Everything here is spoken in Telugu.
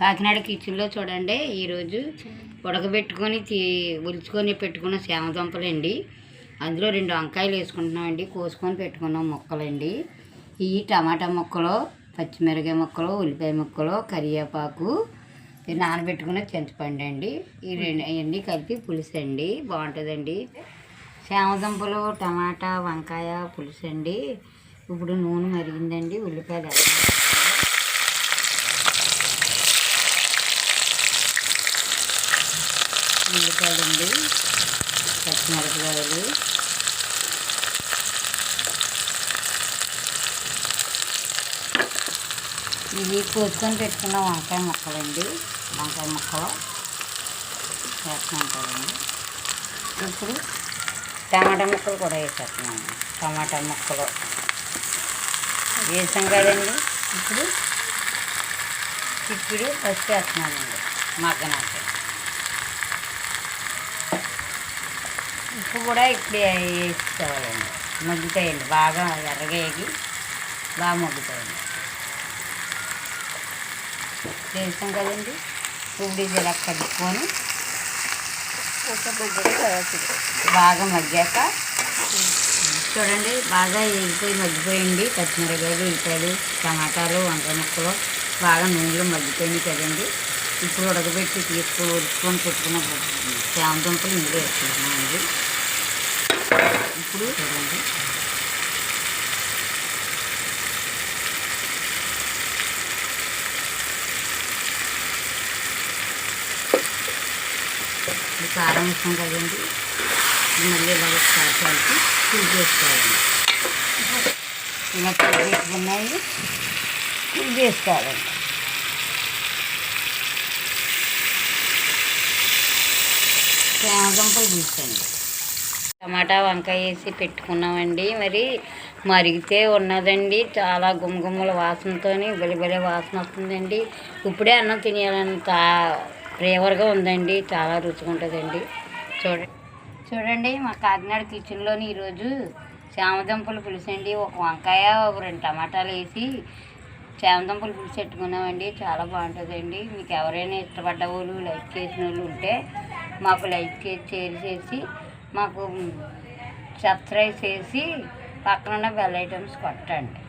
కాకినాడ కిచెన్లో చూడండి ఈరోజు ఉడకబెట్టుకొని తీ ఉలుచుకొని పెట్టుకున్న సేమదుంపలండి అందులో రెండు వంకాయలు వేసుకుంటున్నామండి కోసుకొని పెట్టుకున్నాం ముక్కలండి. ఈ టమాటా ముక్కలు పచ్చిమిరకాయ ముక్కలు ఉల్లిపాయ ముక్కలు కరివేపాకు నానబెట్టుకున్న చింతపండు అండి. ఈ రెండు అవన్నీ కలిపి పులుసు అండి బాగుంటుందండి. సేమదుంపలు టమాటా వంకాయ పులుసు అండి. ఇప్పుడు నూనె మరిగిందండి ఉల్లిపాయలు ఉల్లిపాయలండి పచ్చిమిరపకాయలు. ఇవి కోసుకొని పెట్టుకున్న వంకాయ ముక్కలండి వంకాయ ముక్కలు వేస్తున్నాం కదండి ఇప్పుడు టమాటా ముక్కలు కూడా వేసేస్తున్నాము టమాటా ముక్కలు. వేసాం కదండి. ఇప్పుడు చిక్కుడు పసుపు వేస్తున్నామండి మగ్గనాక ఉప్పు కూడా ఇప్పుడు వేసుకోవాలండి మగ్గుతాయండి బాగా ఎర్రగా వేగి బాగా మగ్గుతాయండి వేసాం కదండి? ఇప్పుడు ఇలా కలుపుకొని బాగా మగ్గాక చూడండి బాగా ఎగిపోయి మగ్గిపోయింది. పచ్చిమిరపకాయలు ఉల్లిపాయలు టమాటాలు వంకాయ ముక్కలు బాగా నూనెలో మగ్గిపోయినాయి కదండి. ఇప్పుడు ఉడకబెట్టి తీసుకొని ఉడుచుకొని పెట్టుకున్న చామదుంపలు ఇందులో వేసుకుంటున్నామండి. ఇప్పుడు చూడండి కారం వేస్తాం కదండి. మళ్ళీ ఇలా స్టార్ట్ కలిపి పులి చేసుకోవాలండి ఇలా పులి పెట్టుకున్నాయి పులి చేసుకోవాలండి చామదుంపలు తీసండి టమాటా వంకాయ వేసి పెట్టుకున్నామండి. మరి మరిగితే ఉన్నదండి. చాలా గుమగుమల వాసనతో బలి వాసన వస్తుందండి. ఇప్పుడే అన్నం తినేయాలంత ఫ్లేవర్గా ఉందండి. చాలా రుచిగా ఉంటుందండి. చూడండి చూడండి మా కాకినాడ కిచెన్లోని ఈరోజు చామదుంపలు పులుసండి. ఒక వంకాయ ఒక రెండు టమాటాలు వేసి చామదుంపలు పులుసు పెట్టుకున్నామండి. చాలా బాగుంటుందండి. మీకు ఎవరైనా ఇష్టపడ్డ వాళ్ళు లైక్ చేసిన వాళ్ళు ఉంటే మాకు లైక్ చేసి షేర్ చేసి మాకు సబ్స్క్రైబ్ చేసి పక్కన ఉన్న బెల్ ఐటమ్స్ కొట్టండి.